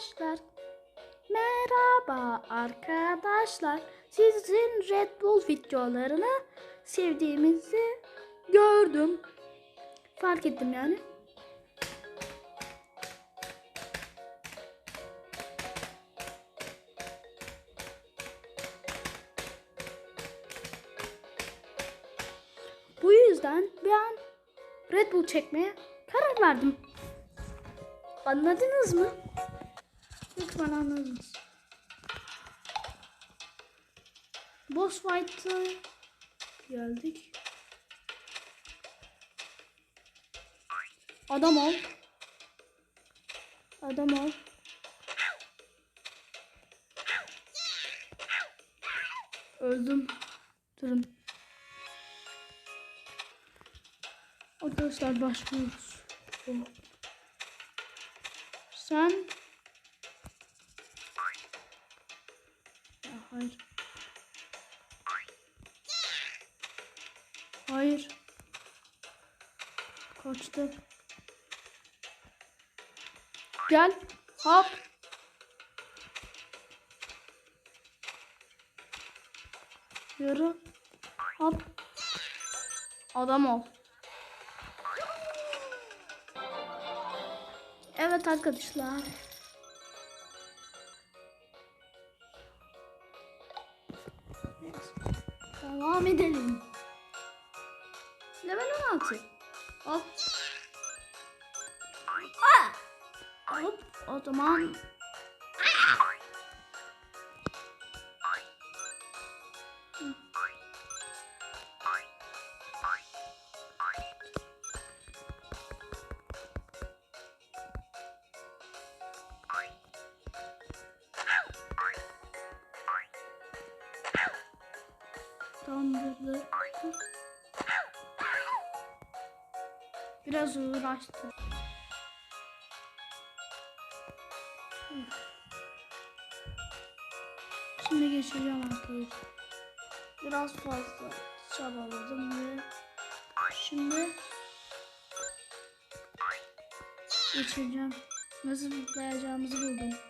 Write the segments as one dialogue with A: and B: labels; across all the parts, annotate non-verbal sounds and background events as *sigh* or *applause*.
A: arkadaşlar. Merhaba arkadaşlar. Sizin Red Bull videolarını sevdiğimizi gördüm. Fark ettim yani. Bu yüzden ben Red Bull çekmeye karar verdim. Anladınız mı? Lütfen anladınız. Boss fight'a geldik. Adam ol. Adam ol. Öldüm. Durun. Arkadaşlar başlıyoruz. Sen hayır. Hayır. Kaçtı. Gel. Hop. Yürü. Hop. Adam ol. Evet arkadaşlar. Devam edelim. Level 16. Hop. Aa! Hop. O zaman Biraz uğraştı. Şimdi geçeceğim arkadaşlar. Biraz fazla çabaladım ve şimdi geçeceğim. Nasıl zıplayacağımızı buldum.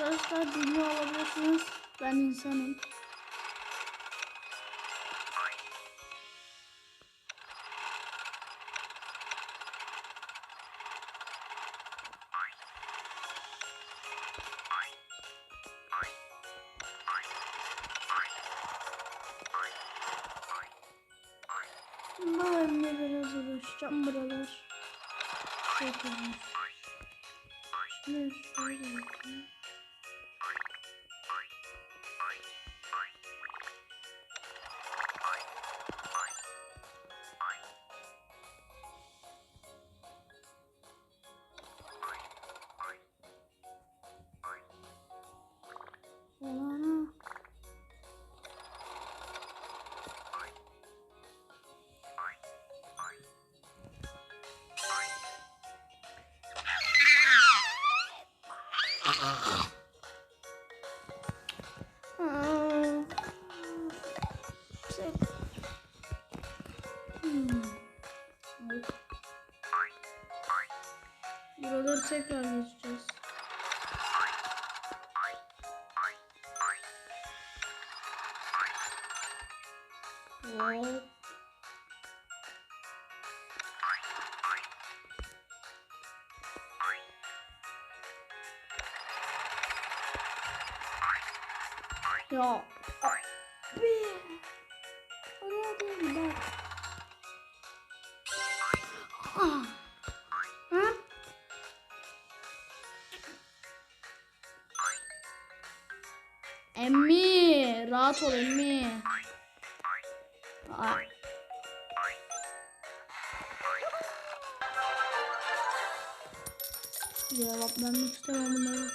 A: Arkadaşlar dünya alabilirsiniz. Ben insanım. De biraz uğraşacağım buralar. Çok olmuş. Şunu şöyle yapayım. Tekrar geçeceğiz. Hop. Ya. Abi. Oraya değil bak. Rahat ol emmi. Ay. Cevaplanmak istemem bunları.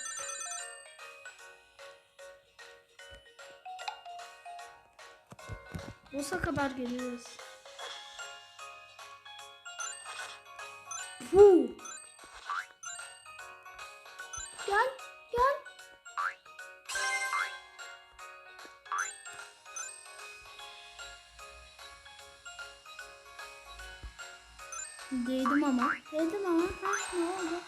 A: Boss'a kadar geliyoruz. Bu. Değdim ama. Değdim ama. Ha, ne oldu?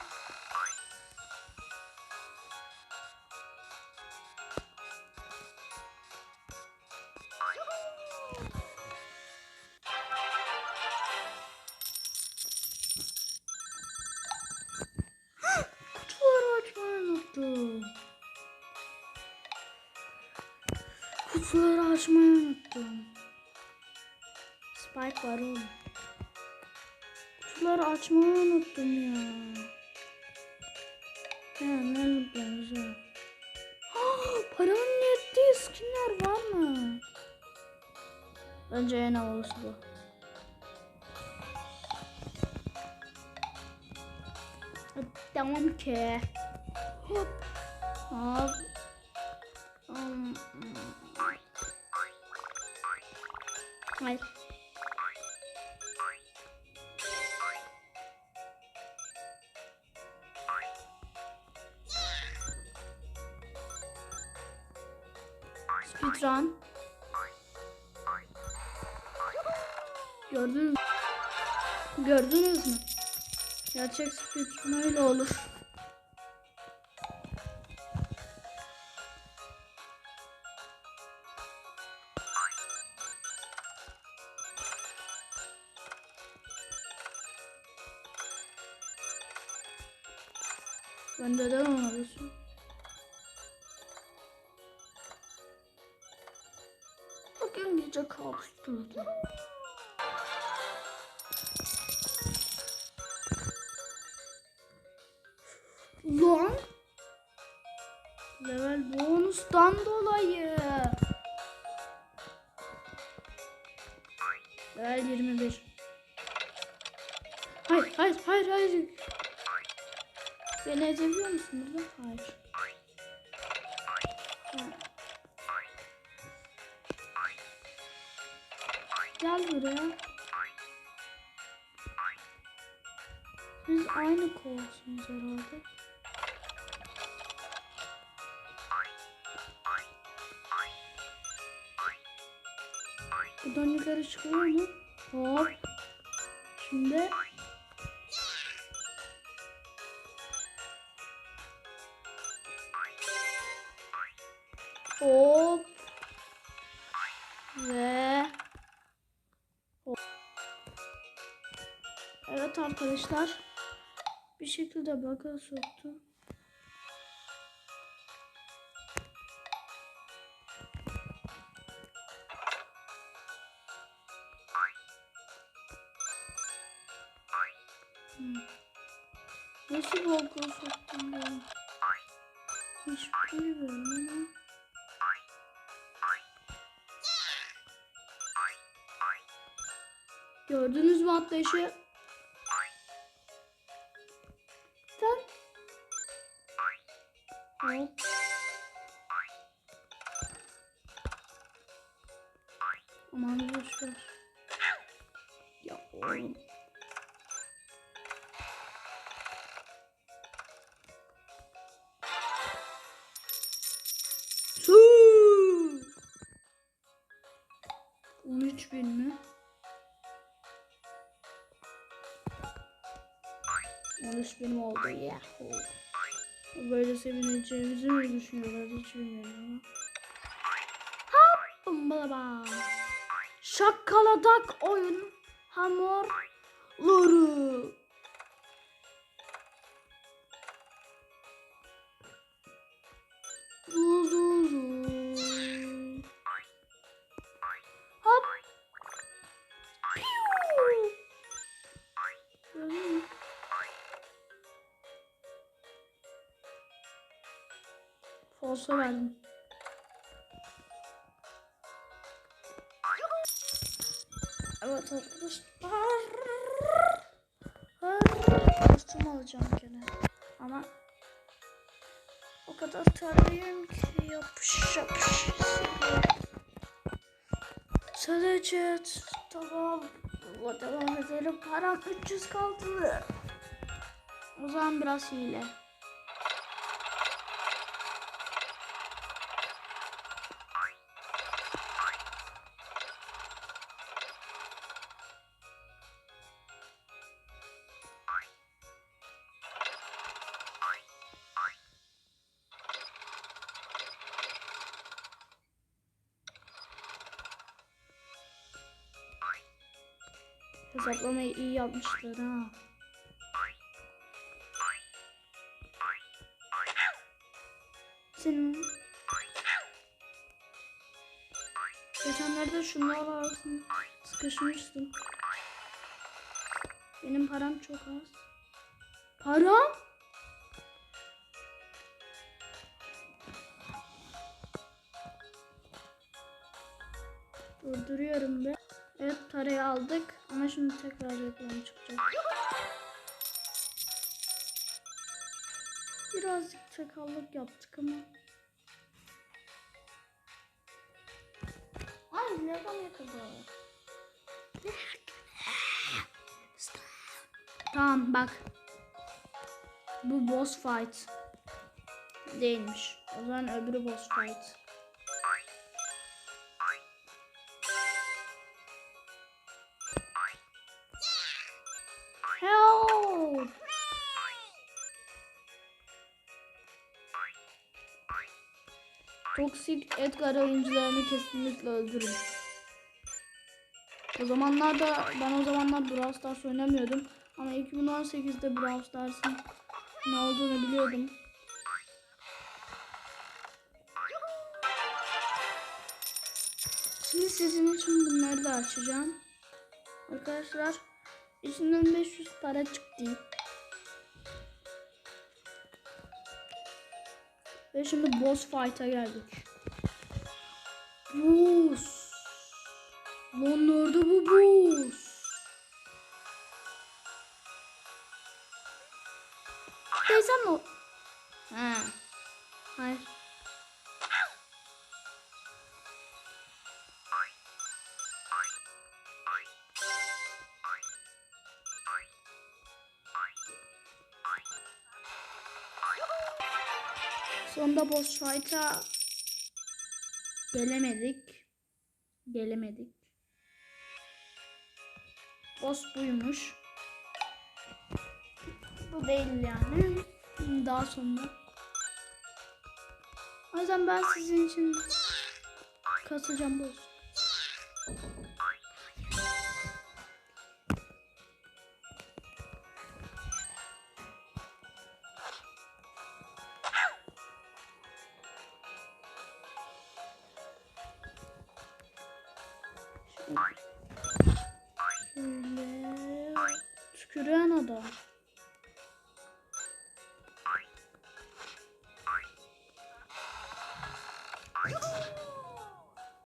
A: *gasps* Kutuları açmayı unuttum. Spike var oğlum. Kutuları açmayı unuttum ya. Ya ne unuttunuz ya? Ah, Paranın yettiği skinler var mı? Bence en havalısı bu. Tamam ki. Hop. Hop. Um, Hayır. Speedrun. Gördünüz mü? Gördünüz mü? Gerçek speedrun öyle olur. Bugün gece kapıştırdım. Lan. Level bonustan dolayı. Level 21. Hayır, hayır, hayır, hayır. Beni edebiliyor musun burada? Hayır. Gel buraya. Siz aynı kovasınız herhalde. Buradan yukarı çıkıyor mu? Hop. Şimdi Hop. Arkadaşlar. Bir şekilde baka soktu. Nasıl baka soktum ben? Hiç bilmiyorum ama. Gördünüz mü atlayışı? Aman boş ver. Ya oğlum. Su. 13 bin mi? 13 bin oldu ya. Böyle sevineceğimizi mi düşünüyorlar hiç bilmiyorum ama. Hop bombalaba. Şakaladak oyun hamurları. Hop. Falsa verdim. Evet arkadaşlar. Kostüm alacağım gene. Ama o kadar terliyim ki yapış yapış. Sadece tamam. Devam edelim. Param 300 kaldı. O zaman biraz hile. Hesaplamayı iyi yapmışlar ha. Senin Geçenlerde şunlar arasında sıkışmıştım. Benim param çok az. Param? Durduruyorum be. Evet parayı aldık ama şimdi tekrar reklam çıkacak. Birazcık çakallık yaptık ama. Ay reklam yakaladı. Tamam bak. Bu boss fight. Değilmiş. O zaman öbürü boss fight. Toksik Edgar oyuncularını kesinlikle öldürün. O zamanlarda ben o zamanlar Brawl Stars oynamıyordum. Ama 2018'de Brawl Stars'ın ne olduğunu biliyordum. Şimdi sizin için bunları da açacağım. Arkadaşlar içinden 500 para çıktı. Ve şimdi boss fight'a geldik. Boss. Lan nerede bu boss? Teyzem o? He. Hayır. Sonunda boss fight'a gelemedik. Gelemedik. Boss buymuş. Bu değil yani. Daha sonra. O yüzden ben sizin için kasacağım boss. Şöyle tüküren adam.